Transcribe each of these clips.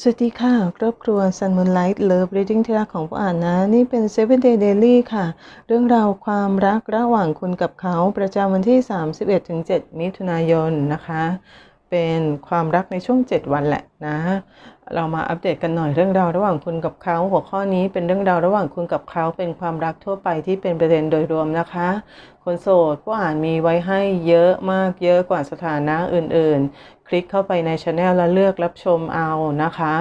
สวัสดีค่ะ ครอบครัว Sun Moonlight Love Reading ที่รักของผู้อ่านนะ นี่เป็น Seven Day Daily ค่ะ เรื่องราวความรักระหว่างคุณกับเขาประจำวันที่ 31-7 มิถุนายนนะคะ เป็นความรักในช่วง 7 วันแหละนะ เรามาอัปเดตกันหน่อยเรื่องราวระหว่างคุณกับเขา หัวข้อนี้เป็นเรื่องราวระหว่างคุณกับเขาเป็นความรักทั่วไปที่เป็นประเด็นโดยรวมนะคะ คนโสดผู้อ่านมีไว้ให้เยอะมากเยอะกว่าสถานะอื่นๆ คลิกเข้าไปในช anel แล้วเลือกรับชมเอานะคะ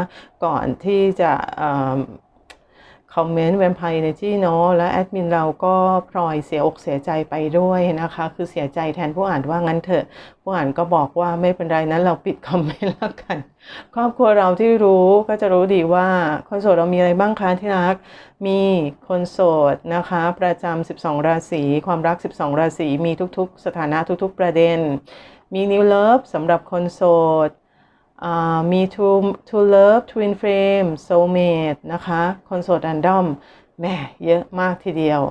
ก่อนที่จะ คอมเมนต์แวมไพร์ในที่เนาะและแอดมินเราก็พลอยเสียอกเสียใจไปด้วยนะคะ คือเสียใจแทนผู้อ่านว่างั้นเถอะ ผู้อ่านก็บอกว่าไม่เป็นไรนะเราปิดคอมเมนต์แล้วกัน ครอบครัวเราที่รู้ก็จะรู้ดีว่าคนโสดเรามีอะไรบ้างคะที่รัก มีคนโสดนะคะ ประจำ12 ราศีความรัก 12 ราศีมีทุกๆ สถานะทุกๆ ประเด็น มี New Love สำหรับคนโสด มี to to love twin flame soulmate นะคะคนโสด random แม่เยอะมากทีเดียว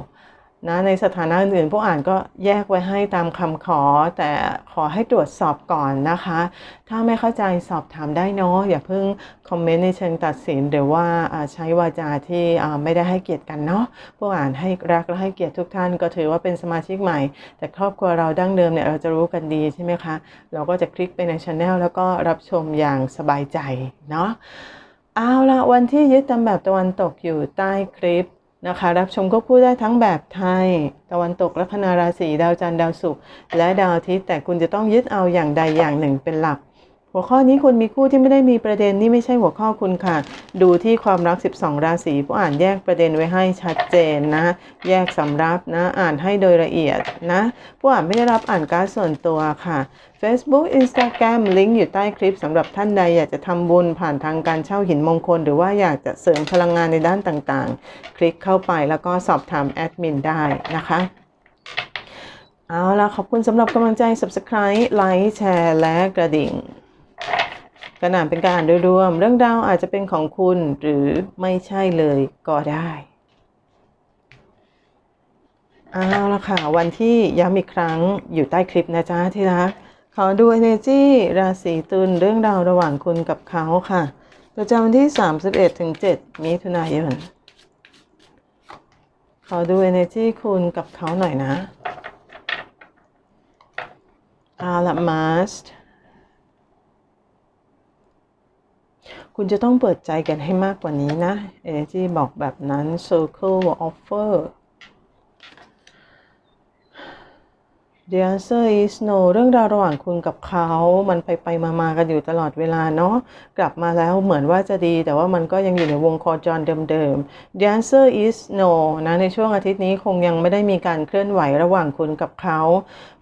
นะในสถานะอื่นๆพวกอ่านก็แยกไว้ให้ตามคำขอ แต่ขอให้ตรวจสอบก่อนนะคะ ถ้าไม่เข้าใจสอบถามได้เนาะอย่าเพิ่งคอมเมนต์ในเชิงตัดสินหรือว่าใช้วาจาที่ไม่ได้ให้เกียรติกันเนาะพวกอ่านให้รักและให้เกียรติทุกท่านก็ถือว่าเป็นสมาชิกใหม่ แต่ครอบครัวเราดั้งเดิมเนี่ยเราจะรู้กันดีใช่ไหมคะ เราก็จะคลิกไปในช anel แล้วก็รับชมอย่างสบายใจเนาะเอาละวันที่ยึดตามแบบตะวันตกอยู่ใต้คลิป นะคะ รับชมก็พูดได้ทั้งแบบไทย ตะวันตกลัคนาราศีดาวจันทร์ดาวศุกร์และดาวอาทิตย์แต่คุณจะต้องยึดเอาอย่างใดอย่างหนึ่งเป็นหลัก หัวข้อนี้คุณมีคู่ที่ไม่ได้มีประเด็นนี่ไม่ใช่หัวข้อคุณค่ะ ดูที่ความรัก 12 ราศีผู้อ่านแยกประเด็นไว้ให้ชัดเจนนะ แยกสำรับนะ อ่านให้โดยละเอียดนะ ผู้อ่านไม่ได้รับอ่านการส่วนตัวค่ะ Facebook Instagram ลิงก์อยู่ใต้คลิปสำหรับท่านใดอยากจะทำบุญผ่านทางการเช่าหินมงคล หรือว่าอยากจะเสริมพลังงานในด้านต่างๆ คลิกเข้าไปแล้วก็สอบถามแอดมินได้นะคะเอาล่ะ ขอบคุณสำหรับกำลังใจ Subscribe ไลค์แชร์และกระดิ่ง กระหน่ำเป็นการอ่านโดยรวม เรื่องราวอาจจะเป็นของคุณหรือไม่ใช่เลยก็ได้เอาละค่ะ วันที่ย้ำอีกครั้งอยู่ใต้คลิปนะจ๊ะที่รักขอดู energy ราศีตุลเรื่องราวระหว่างคุณกับเขาค่ะ ประจำวันที่ 31ถึง7มิถุนายนขอดู energy คุณกับเขาหน่อยนะเอาละ mast คุณจะต้องเปิดใจกันให้มากกว่านี้นะ Energy บอกแบบนั้น Circle Offer The answer is no เรื่องราวระหว่างคุณกับเขา มันไปไปมามากันอยู่ตลอดเวลาเนาะ กลับมาแล้วเหมือนว่าจะดี แต่ว่ามันก็ยังอยู่ในวงโคจรเดิมๆ The answer is no นะ ในช่วงอาทิตย์นี้คงยังไม่ได้มีการเคลื่อนไหวระหว่างคุณกับเขา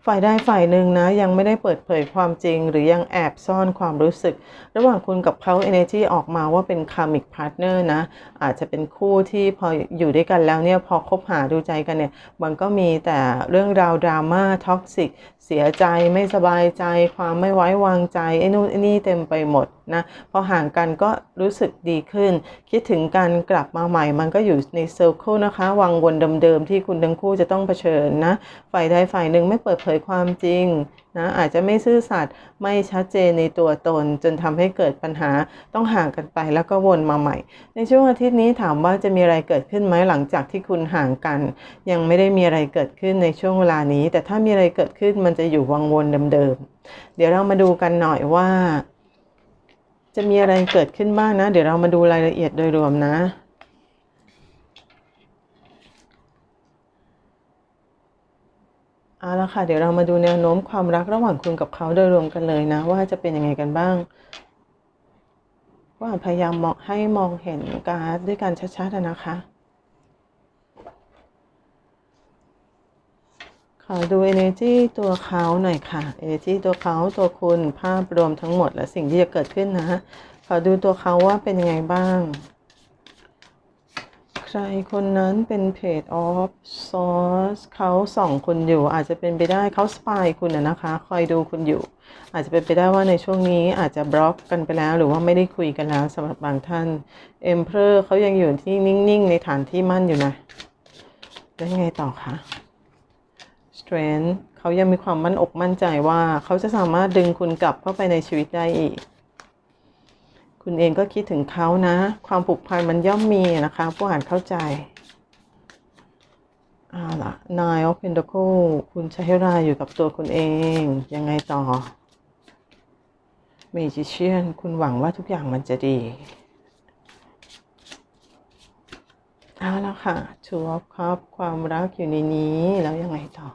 ฝ่ายใดฝ่ายหนึ่งนะยังไม่ได้เปิดเผยความจริง หรือยังแอบซ่อนความรู้สึก ระหว่างคุณกับเขา energy ออกมาว่าเป็น karmic partner นะ อาจจะเป็นคู่ที่พออยู่ด้วยกันแล้วเนี่ยพอคบหาดูใจกันเนี่ย มันก็มีแต่เรื่องราวดราม่าท็อกซิกเสียใจไม่สบายใจ ความไม่ไว้วางใจไอ้นู่นไอ้นี่เต็มไปหมด นะพอห่างกันก็รู้สึกดีขึ้น คิดถึงการกลับมาใหม่มันก็อยู่ในเซอร์เคิลนะคะ วังวนเดิมๆที่คุณทั้งคู่จะต้องเผชิญนะฝ่ายใดฝ่ายหนึ่งไม่เปิดเผยความจริงนะอาจจะไม่ซื่อสัตย์ไม่ชัดเจนในตัวตน จนทำให้เกิดปัญหาต้องห่างกันไปแล้วก็วนมาใหม่ ในช่วงอาทิตย์นี้ถามว่าจะมีอะไรเกิดขึ้นไหมหลังจากที่คุณห่างกัน ยังไม่ได้มีอะไรเกิดขึ้นในช่วงเวลานี้ แต่ถ้ามีอะไรเกิดขึ้นมันจะอยู่วังวนเดิมๆเดี๋ยวเรามาดูกันหน่อยว่า จะมีอะไรเกิดขึ้นบ้างนะ เดี๋ยวเรามาดูรายละเอียดโดยรวมนะเอาละค่ะ เดี๋ยวเรามาดูแนวโน้มความรักระหว่างคุณกับเขาโดยรวมกันเลยนะ ว่าจะเป็นยังไงกันบ้าง ว่าพยายามมองให้มองเห็นการ์ดด้วยกันชัดๆนะคะ ขอดู energy ตัวเขาหน่อยค่ะ energy ตัวเขาตัวคุณภาพรวมทั้งหมดและสิ่งที่จะเกิดขึ้นนะ ขอดูตัวเขาว่าเป็นยังไงบ้าง ใครคนนั้นเป็นเพจ of source เขาส่องคุณอยู่ อาจจะเป็นไปได้เขาสปายคุณนะนะคะ คอยดูคุณอยู่ อาจจะเป็นไปได้ว่าในช่วงนี้อาจจะบล็อกกันไปแล้ว หรือว่าไม่ได้คุยกันแล้วสำหรับบางท่าน Emperor เขายังอยู่ที่นิ่งๆ ในฐานที่มั่นอยู่นะ แล้วยังไงต่อคะ Strength เขายังมีความมั่นอกมั่นใจว่าเขาจะสามารถดึงคุณกลับเข้าไปในชีวิตได้อีก คุณเองก็คิดถึงเขานะ ความผูกพันมันย่อมมีนะคะ ผู้อ่านเข้าใจเอาล่ะ Nine of pentacle คุณใช้เวลาอยู่กับตัวคุณเอง ยังไงต่อ Magician คุณหวังว่าทุกอย่างมันจะดีเอาละค่ะ Two of cup ความรักอยู่ในนี้ แล้วยังไงต่อ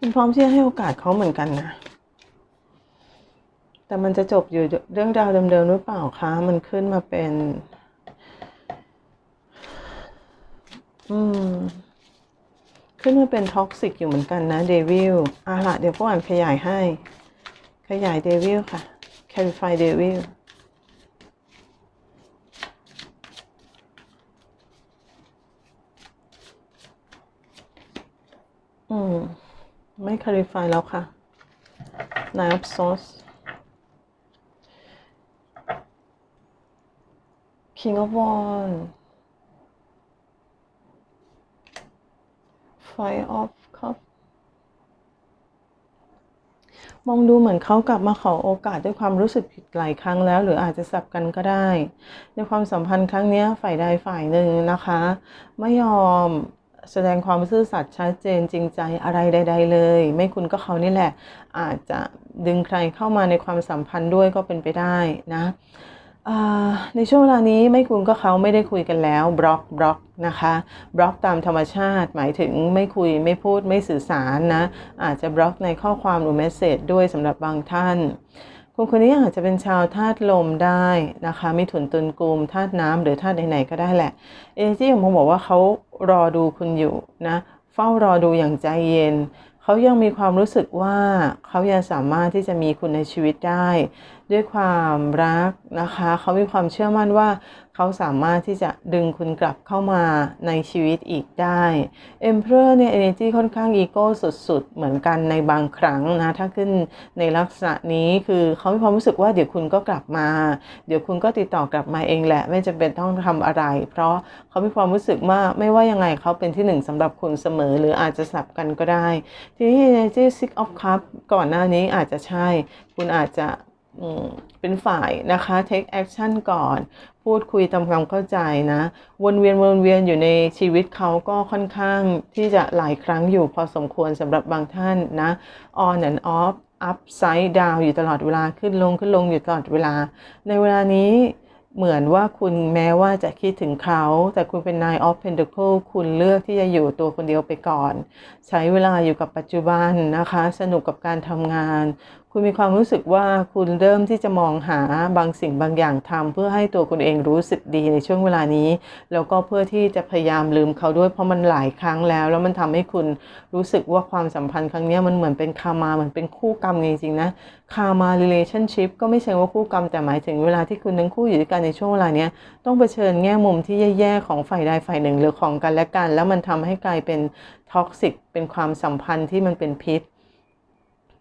คุณพร้อมที่จะให้โอกาสเขาเหมือนกันนะ แต่มันจะจบอยู่เรื่องราวเดิมๆหรือเปล่าคะ มันขึ้นมาเป็น อืม ขึ้นมาเป็นท็อกซิกอยู่เหมือนกันนะเดวิลอะละเดี๋ยวพวกอ่านขยายให้ ขยายเดวิลค่ะ clarify เดวิลอืม ไม่ clarify แล้วค่ะ Nine of Swords King of Wands Five of Cups มองดูเหมือนเขากลับมาขอโอกาสด้วยความรู้สึกผิดหลายครั้งแล้ว หรืออาจจะสับกันก็ได้ ในความสัมพันธ์ครั้งนี้ฝ่ายใดฝ่ายหนึ่งนะคะ ไม่ยอม แสดงความซื่อสัตย์ชัดเจนจริงใจอะไรใด ๆ เลย ไม่คุณก็เขานี่แหละ อาจจะดึงใครเข้ามาในความสัมพันธ์ด้วยก็เป็นไปได้นะในช่วงเวลานี้ไม่คุณก็เขาไม่ได้คุยกันแล้วบล็อกบล็อกนะคะบล็อกตามธรรมชาติ หมายถึงไม่คุยไม่พูดไม่สื่อสารนะอาจจะบล็อกในข้อความหรือเมสเซจด้วยสำหรับบางท่าน คนคนนี้อาจจะเป็นชาวธาตุลมได้นะคะมีถุนตุนกลุ่มธาตุน้ำหรือธาตุไหนๆก็ได้แหละเอเจของผมบอกว่าเขารอดูคุณอยู่นะ เฝ้ารอดูอย่างใจเย็นเขายังมีความรู้สึกว่าเขายังสามารถที่จะมีคุณในชีวิตได้ ด้วยความรักนะคะ เขามีความเชื่อมั่นว่า เขาสามารถที่จะดึงคุณกลับเข้ามาในชีวิตอีกได้ Emperor เนี่ย energy ค่อนข้างอีโก้สุดๆ เหมือนกันในบางครั้งนะ ถ้าขึ้นในลักษณะนี้คือเขามีความรู้สึกว่าเดี๋ยวคุณก็กลับมา เดี๋ยวคุณก็ติดต่อกลับมาเองแหละ ไม่จำเป็นต้องทำอะไร เพราะเขามีความรู้สึกว่าไม่ว่ายังไงเขาเป็นที่หนึ่งสำหรับคุณเสมอ หรืออาจจะสับกันก็ได้ ทีนี้ energy six of cup ก่อนหน้านี้อาจจะใช่ คุณอาจจะ เป็นฝ่ายนะคะ take action ก่อน พูดคุยทำความเข้าใจนะ วนเวียนวนเวียนอยู่ในชีวิตเขาก็ค่อนข้างที่จะหลายครั้งอยู่พอสมควรสำหรับบางท่านนะ on and off upside down อยู่ตลอดเวลาขึ้นลงขึ้นลงอยู่ตลอดเวลา ในเวลานี้เหมือนว่าคุณแม้ว่าจะคิดถึงเขา แต่คุณเป็น Nine of Pentacles คุณเลือกที่จะอยู่ตัวคนเดียวไปก่อน ใช้เวลาอยู่กับปัจจุบันนะคะ สนุกกับการทำงานคุณมีความรู้สึกว่าคุณเริ่มที่จะมองหาบางสิ่งบางอย่างทำเพื่อให้ตัวคุณเองรู้สึกดีในช่วงเวลานี้ แล้วก็เพื่อที่จะพยายามลืมเขาด้วยเพราะมันหลายครั้งแล้ว แล้วมันทำให้คุณรู้สึกว่าความสัมพันธ์ครั้งนี้มันเหมือนเป็นคามาเหมือนเป็นคู่กรรมจริงๆนะคามา relationship ก็ไม่ใช่ว่าคู่กรรมแต่หมายถึงเวลาที่คุณทั้งคู่อยู่ด้วยกันในช่วงเวลานี้ต้องเผชิญแง่มุมที่แย่ๆของฝ่ายใดฝ่ายหนึ่งหรือของกันและกัน แล้วมันทำให้กลายเป็นท็อกซิกเป็นความสัมพันธ์ที่มันเป็นพิษ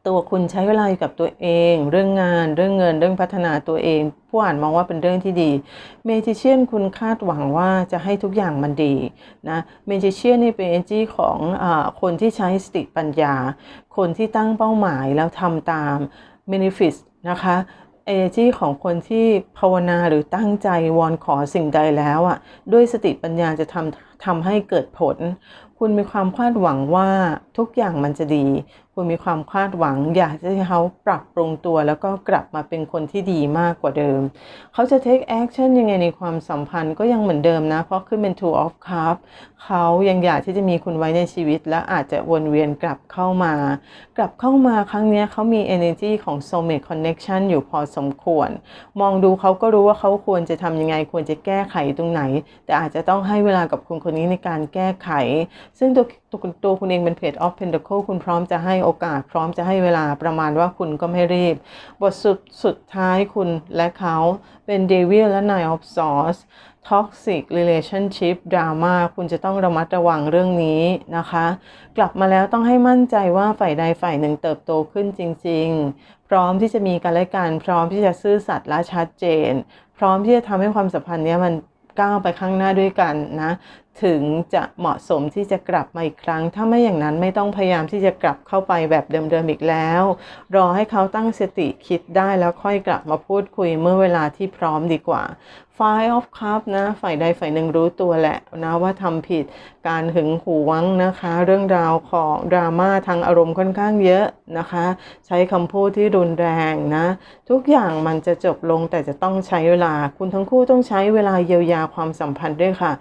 ตัวคุณใช้เวลาอยู่กับตัวเอง เรื่องงาน เรื่องเงิน เรื่องพัฒนาตัวเอง ผู้อ่านมองว่าเป็นเรื่องที่ดี เมจิเชียนคุณคาดหวังว่าจะให้ทุกอย่างมันดีนะเมจิเชียนนี่เป็นเอจีของอคนที่ใช้สติปัญญา คนที่ตั้งเป้าหมายแล้วทำตามเมนิฟิสนะคะเอนจีของคนที่ภาวนาหรือตั้งใจวอนขอสิ่งใดแล้วอะ่ะด้วยสติปัญญาจะทำทำให้เกิดผล คุณมีความคาดหวังว่าทุกอย่างมันจะดี คุณมีความคาดหวัง อยากจะให้เขาปรับปรุงตัวแล้วก็กลับมาเป็นคนที่ดีมากกว่าเดิม เขาจะ take action ยังไงในความสัมพันธ์ก็ยังเหมือนเดิมนะ เพราะขึ้นเป็น two of cups เขายังอยากที่จะมีคุณไว้ในชีวิต และอาจจะวนเวียนกลับเข้ามา กลับเข้ามาครั้งนี้เขามี energy ของ soulmate connection อยู่พอสมควร มองดูเขาก็รู้ว่าเขาควรจะทำยังไงควรจะแก้ไขตรงไหน แต่อาจจะต้องให้เวลากับคุณคนนี้ในการแก้ไข ซึ่งตัวตัวตัวคุณเองเป็นเพจ of pentacle คุณพร้อมจะให้โอกาส พร้อมจะให้เวลาประมาณว่าคุณก็ไม่รีบ บทสุดสุดท้ายคุณและเขาเป็นเดวิลและ Nine of Swords Toxic Relationship Drama คุณจะต้องระมัดระวังเรื่องนี้นะคะ กลับมาแล้วต้องให้มั่นใจว่าฝ่ายใดฝ่ายหนึ่งเติบโตขึ้นจริง ๆ พร้อมที่จะมีกันและกัน พร้อมที่จะซื่อสัตย์และชัดเจน พร้อมที่จะทำให้ความสัมพันธ์นี้มันก้าวไปข้างหน้าด้วยกันนะ ถึงจะเหมาะสมที่จะกลับมาอีกครั้ง ถ้าไม่อย่างนั้นไม่ต้องพยายามที่จะกลับเข้าไปแบบเดิมๆอีกแล้ว รอให้เขาตั้งสติคิดได้แล้วค่อยกลับมาพูดคุยเมื่อเวลาที่พร้อมดีกว่า Five of Cup นะ ฝ่ายใดฝ่ายหนึ่งรู้ตัวแหละนะว่าทำผิดการหึงหวงนะคะ เรื่องราวของดราม่าทางอารมณ์ค่อนข้างเยอะนะคะ ใช้คำพูดที่รุนแรงนะ ทุกอย่างมันจะจบลงแต่จะต้องใช้เวลา คุณทั้งคู่ต้องใช้เวลาเยียวยาความสัมพันธ์ด้วยค่ะ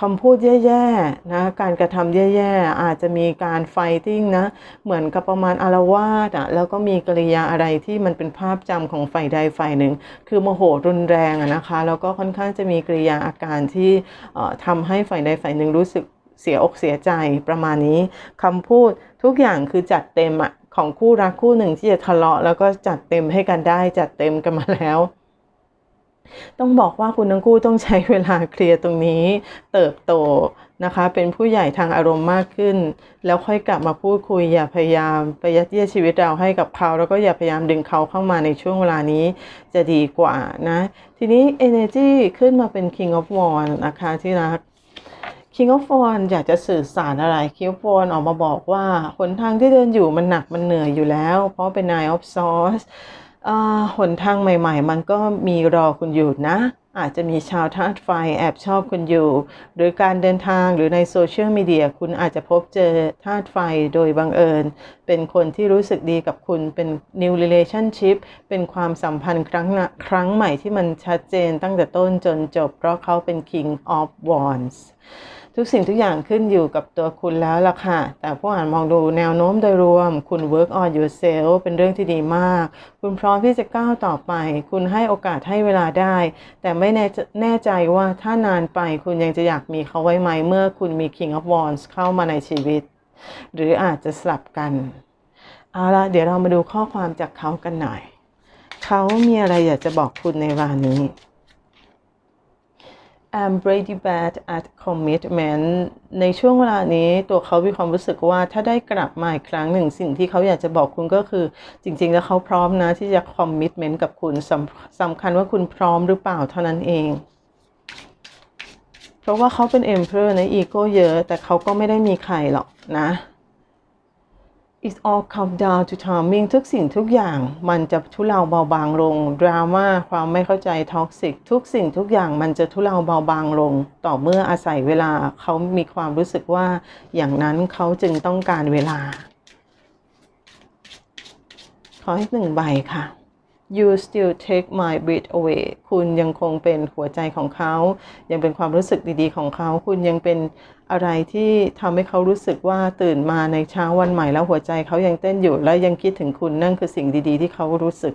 คำพูดแย่ๆนะการกระทำแย่ๆ อาจจะมีการไฟติ้งนะเหมือนกับประมาณอารวาสอะแล้วก็มีกริยาอะไรที่มันเป็นภาพจำของฝ่ายใดฝ่ายหนึ่ง คือโมโหรุนแรงนะคะ แล้วก็ค่อนข้างจะมีกริยาอาการที่ทำให้ฝ่ายใดฝ่ายหนึ่งรู้สึกเสียอกเสียใจประมาณนี้คำพูดทุกอย่างคือจัดเต็มอะของคู่รักคู่หนึ่งที่จะทะเลาะแล้วก็จัดเต็มให้กันได้จัดเต็มกันมาแล้ว ต้องบอกว่าคุณทั้งคู่ต้องใช้เวลาเคลียร์ตรงนี้ เติบโตนะคะ เป็นผู้ใหญ่ทางอารมณ์มากขึ้น แล้วค่อยกลับมาพูดคุยอย่าพยายามไปยัดเยียดชีวิตเราให้กับเขา แล้วก็อย่าพยายามดึงเขาเข้ามาในช่วงเวลานี้จะดีกว่านะ ทีนี้ energy ขึ้นมาเป็น king of wands นะคะที่รัก King of Wands อยากจะสื่อสารอะไร King of Wands ออกมาบอกว่าหนทางที่เดินอยู่มันหนักมันเหนื่อยอยู่แล้ว เพราะเป็น Nine of Swords อ่า หนทางใหม่ ๆ มันก็มีรอคุณอยู่นะ อาจจะมีชาวธาตุไฟแอบชอบคุณอยู่ หรือการเดินทางหรือในโซเชียลมีเดียคุณอาจจะพบเจอธาตุไฟโดยบังเอิญ เป็นคนที่รู้สึกดีกับคุณเป็น new relationship เป็นความสัมพันธ์ครั้งนะครั้งใหม่ที่มันชัดเจนตั้งแต่ต้นจนจบ เพราะเขาเป็น King of Wands ทุกสิ่งทุกอย่างขึ้นอยู่กับตัวคุณแล้วล่ะค่ะ แต่ผู้อ่านมองดูแนวโน้มโดยรวม คุณ work on yourself เป็นเรื่องที่ดีมาก คุณพร้อมที่จะก้าวต่อไป คุณให้โอกาสให้เวลาได้ แต่ไม่แน่แน่ใจว่าถ้านานไปคุณยังจะอยากมีเขาไว้ไหม เมื่อคุณมี King of Wands เข้ามาในชีวิต หรืออาจจะสลับกัน เอาละเดี๋ยวเรามาดูข้อความจากเขากันหน่อย เขามีอะไรอยากจะบอกคุณในวันนี้ I'm pretty bad at commitment ในช่วงเวลานี้ตัวเขามีความรู้สึกว่าถ้าได้กลับมาอีกครั้งหนึ่งสิ่งที่เขาอยากจะบอกคุณก็คือ จริง ๆ แล้วเขาพร้อมนะที่จะ commitment กับคุณสำสำคัญว่าคุณพร้อมหรือเปล่าเท่านั้นเอง เพราะว่าเขาเป็น emperor ในอีโก้เยอะ แต่เขาก็ไม่ได้มีใครหรอกนะ It all come down to timing ทุกสิ่งทุกอย่างมันจะทุเลาเบาบางลง ดราม่าความไม่เข้าใจท็อกซิกทุกสิ่งทุกอย่างมันจะทุเลาเบาบางลง ต่อเมื่ออาศัยเวลาเขามีความรู้สึกว่า อย่างนั้นเขาจึงต้องการเวลา ขอให้หนึ่งใบค่ะ You still take my breath away คุณยังคงเป็นหัวใจของเขา ยังเป็นความรู้สึกดีๆของเขา คุณยังเป็นอะไรที่ทำให้เขารู้สึกว่าตื่นมาในเช้าวันใหม่แล้วหัวใจเขายังเต้นอยู่และยังคิดถึงคุณนั่นคือสิ่งดีๆ ที่เขารู้สึก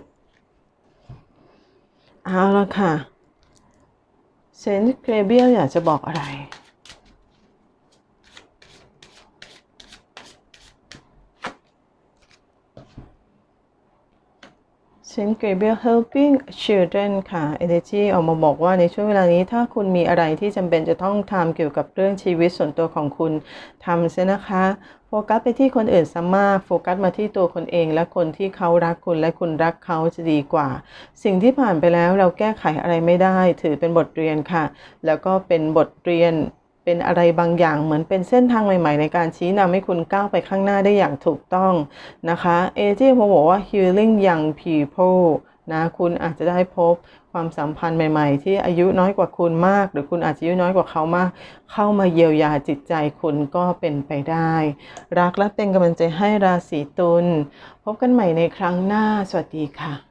เอาละค่ะเซนต์เกรเบียลอยากจะบอกอะไร เซนต์เกรเบียล helping children ค่ะ energy ออกมาบอกว่าในช่วงเวลานี้ถ้าคุณมีอะไรที่จำเป็นจะต้องทำเกี่ยวกับเรื่องชีวิตส่วนตัวของคุณทำเสียนะคะ โฟกัสไปที่คนอื่นซะมาก โฟกัสมาที่ตัวคนเองและคนที่เขารักคุณและคุณรักเขาจะดีกว่า สิ่งที่ผ่านไปแล้วเราแก้ไขอะไรไม่ได้ ถือเป็นบทเรียนค่ะ แล้วก็เป็นบทเรียน เป็นอะไรบางอย่างเหมือนเป็นเส้นทางใหม่ ๆ ในการชี้นำให้คุณก้าวไปข้างหน้าได้อย่างถูกต้องนะคะเอเจมาบอกว่า healing young people นะคุณอาจจะได้พบความสัมพันธ์ใหม่ ๆ ที่อายุน้อยกว่าคุณมาก หรือคุณอาจจะอายุน้อยกว่าเขามาก เข้ามาเยียวยาจิตใจคุณก็เป็นไปได้ รักและเป็นกำลังใจให้ราศีตุลพบกันใหม่ในครั้งหน้า สวัสดีค่ะ